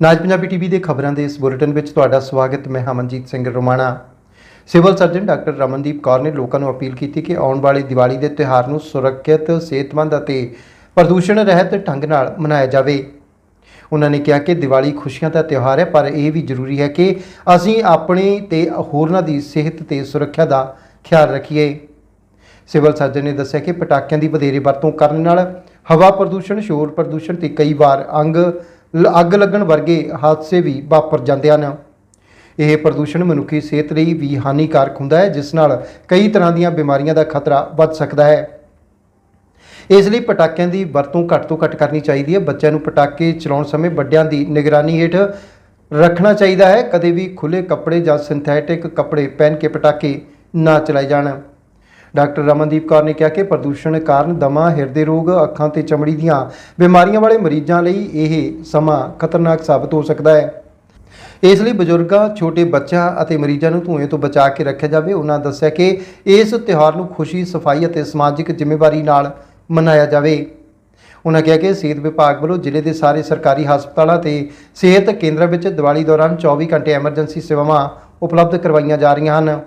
ਨਾਜ Punjabi TV ਦੇ ਖਬਰਾਂ ਦੇ ਇਸ ਬੁਲੇਟਿਨ ਵਿੱਚ ਤੁਹਾਡਾ ਸਵਾਗਤ, ਮੈਂ Hamanjit Singh Romana. Civil surgeon doctor Ramandeep Kaur ਨੇ ਲੋਕਾਂ ਨੂੰ ਅਪੀਲ ਕੀਤੀ ਕਿ ਆਉਣ ਵਾਲੇ ਦੀਵਾਲੀ ਦੇ ਤਿਉਹਾਰ ਨੂੰ ਸੁਰੱਖਿਅਤ, ਸਿਹਤਮੰਦ ਅਤੇ ਪ੍ਰਦੂਸ਼ਣ ਰਹਿਤ ਢੰਗ ਨਾਲ ਮਨਾਇਆ ਜਾਵੇ। ਉਹਨਾਂ ਨੇ ਕਿਹਾ ਕਿ ਦੀਵਾਲੀ ਖੁਸ਼ੀਆਂ ਦਾ ਤਿਉਹਾਰ ਹੈ, ਪਰ ਇਹ ਵੀ ਜ਼ਰੂਰੀ ਹੈ ਕਿ ਅਸੀਂ ਆਪਣੇ ਤੇ ਹੋਰਨਾਂ ਦੀ ਸਿਹਤ ਤੇ ਸੁਰੱਖਿਆ ਦਾ ਖਿਆਲ ਰੱਖੀਏ। ਸਿਵਲ ਸਰਜਨ ਨੇ ਦੱਸਿਆ ਕਿ ਪਟਾਕਿਆਂ ਦੀ ਵਧੇਰੇ ਵਰਤੋਂ ਕਰਨ ਨਾਲ ਹਵਾ ਪ੍ਰਦੂਸ਼ਣ, ਸ਼ੋਰ ਪ੍ਰਦੂਸ਼ਣ ਤੇ ਕਈ ਵਾਰ ਅੰਗ ਅੱਗ ਲੱਗਣ ਵਰਗੇ ਹਾਦਸੇ ਵੀ ਵਾਪਰ ਜਾਂਦੇ ਹਨ। ਇਹ ਪ੍ਰਦੂਸ਼ਣ ਮਨੁੱਖੀ ਸਿਹਤ ਲਈ ਵੀ ਹਾਨੀਕਾਰਕ ਹੁੰਦਾ ਹੈ, ਜਿਸ ਨਾਲ ਕਈ ਤਰ੍ਹਾਂ ਦੀਆਂ ਬਿਮਾਰੀਆਂ ਦਾ ਖਤਰਾ ਵੱਧ ਸਕਦਾ ਹੈ। ਇਸ ਲਈ ਪਟਾਕਿਆਂ ਦੀ ਵਰਤੋਂ ਘੱਟ ਤੋਂ ਘੱਟ ਕਰਨੀ ਚਾਹੀਦੀ ਹੈ। ਬੱਚਿਆਂ ਨੂੰ ਪਟਾਕੇ ਚਲਾਉਣ ਸਮੇਂ ਵੱਡਿਆਂ ਦੀ ਨਿਗਰਾਨੀ ਹੇਠ ਰੱਖਣਾ ਚਾਹੀਦਾ ਹੈ। ਕਦੇ ਵੀ ਖੁੱਲੇ ਕੱਪੜੇ ਜਾਂ ਸਿੰਥੈਟਿਕ ਕੱਪੜੇ ਪਹਿਨ ਕੇ ਪਟਾਕੇ ਨਾ ਚਲਾਏ ਜਾਣ। ਡਾਕਟਰ ਰਮਨਦੀਪ ਕੌਰ ਨੇ ਕਿਹਾ ਕਿ ਪ੍ਰਦੂਸ਼ਣ ਕਾਰਨ ਦਮਾ, ਹਿਰਦੇ ਰੋਗ, ਅੱਖਾਂ ਤੇ ਚਮੜੀ ਦੀਆਂ ਬਿਮਾਰੀਆਂ ਵਾਲੇ ਮਰੀਜ਼ਾਂ ਲਈ ਇਹ ਸਮਾਂ ਖਤਰਨਾਕ ਸਾਬਤ ਹੋ ਸਕਦਾ ਹੈ। ਇਸ ਲਈ ਬਜ਼ੁਰਗਾਂ, ਛੋਟੇ ਬੱਚਿਆਂ ਅਤੇ ਮਰੀਜ਼ਾਂ ਨੂੰ ਧੂਏ ਤੋਂ ਬਚਾ ਕੇ ਰੱਖਿਆ ਜਾਵੇ। ਉਹਨਾਂ ਦੱਸਿਆ ਕਿ ਇਸ ਤਿਉਹਾਰ ਨੂੰ ਖੁਸ਼ੀ, ਸਫ਼ਾਈ ਅਤੇ ਸਮਾਜਿਕ ਜ਼ਿੰਮੇਵਾਰੀ ਨਾਲ ਮਨਾਇਆ ਜਾਵੇ। ਉਹਨਾਂ ਕਿਹਾ ਕਿ ਸਿਹਤ ਵਿਭਾਗ ਵੱਲੋਂ ਜ਼ਿਲ੍ਹੇ ਦੇ ਸਾਰੇ ਸਰਕਾਰੀ ਹਸਪਤਾਲਾਂ ਤੇ ਸਿਹਤ ਕੇਂਦਰਾਂ ਵਿੱਚ ਦੀਵਾਲੀ ਦੌਰਾਨ 24 ਘੰਟੇ ਐਮਰਜੈਂਸੀ ਸੇਵਾਵਾਂ ਉਪਲਬਧ ਕਰਵਾਈਆਂ ਜਾ ਰਹੀਆਂ ਹਨ।